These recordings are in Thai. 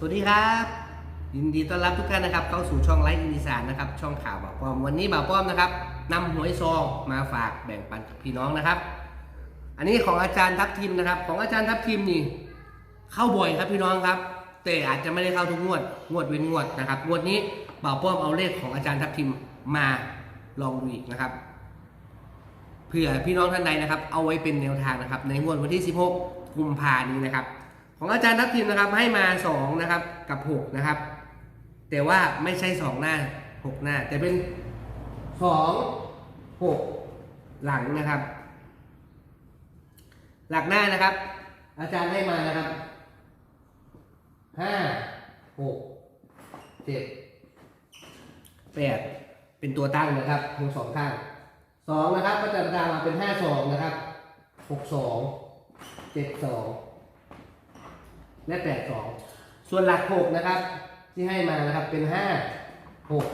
สวัสดีครับ ยินดีต้อนรับทุกท่านนะครับ เข้าสู่ช่องไลฟ์อินดิสานนะครับ ช่องข่าวบ่าวป้อมวันนี้บ่าวป้อมนะครับนำหวยซองมาฝากแบ่งปันกับพี่น้องนะครับ อันนี้ของอาจารย์ทัพทิมนะครับ ของอาจารย์ทัพทิมนี่ เข้าบ่อยครับพี่น้องครับ แต่อาจจะไม่ได้เข้าทุกงวด งวดเว้นงวดนะครับงวดนี้บ่าวป้อมเอาเลขของอาจารย์ทัพทิมมาลองดูอีกนะครับเผื่อพี่น้องท่านใดนะครับ เอาไว้เป็นแนวทางนะครับ ในงวดวันที่ 16 กุมภานี้นะครับ ของอาจารย์ทัพทิมนะครับให้มา2นะครับกับ6นะครับ แต่ว่าไม่ใช่ 2 หน้า 6 หน้า แต่เป็น 2 6 หลังนะครับ หลักหน้านะครับ อาจารย์ให้มานะครับห้าหกเจ็ดแปดเป็นตัวตั้งนะครับทั้งสองข้างสองนะครับก็จะตามมาเป็นห้าสองนะครับหกสองเจ็ดสอง และแปดสองส่วนหลักหกนะครับ ที่ให้มานะครับเป็นห้าหก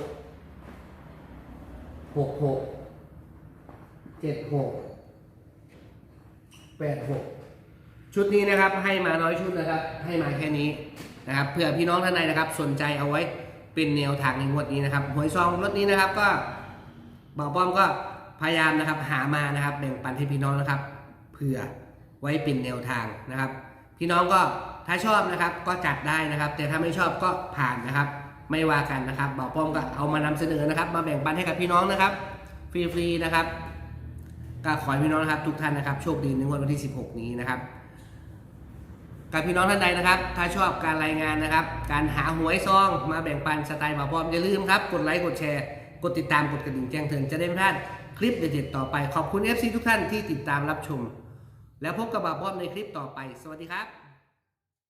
หกหกเจ็ดหกแปดหกชุดนี้นะครับให้มาน้อยชุดนะครับ ให้มาแค่นี้นะครับเผื่อพี่น้องท่านใดนะครับ สนใจเอาไว้เป็นแนวทางในงวดนี้นะครับหวยซองรถนี้นะครับก็บ่าวป้อมก็พยายามนะครับหามานะครับแบ่งปันให้พี่น้องนะครับ เผื่อไว้เป็นแนวทางนะครับ พี่น้องก็ ถ้าชอบนะครับก็จัดได้นะครับ แต่ถ้าไม่ชอบก็ผ่านนะครับ ไม่ว่ากันนะครับบ่าวป้อมก็เอามานำเสนอนะครับ มาแบ่งปันให้กับพี่น้องนะครับ ฟรีๆนะครับ ก็ขอให้พี่น้องนะครับ ทุกท่านนะครับโชคดีในวดวันที่ 16 นี้นะครับกับพี่น้องท่านใดนะครับ ถ้าชอบการรายงานนะครับ การหาหวยซองมาแบ่งปันสไตล์บ่าวพร้อมอย่าลืมครับกดไลค์กดแชร์กดติดตามกดกระดิ่งแจ้งเตือนจะได้ไม่พลาดคลิปเด็ดๆต่อไปขอบคุณ FC ทุกท่านที่ติดตามรับชม แล้วพบกับบ่าวพร้อมในคลิปต่อไป สวัสดีครับ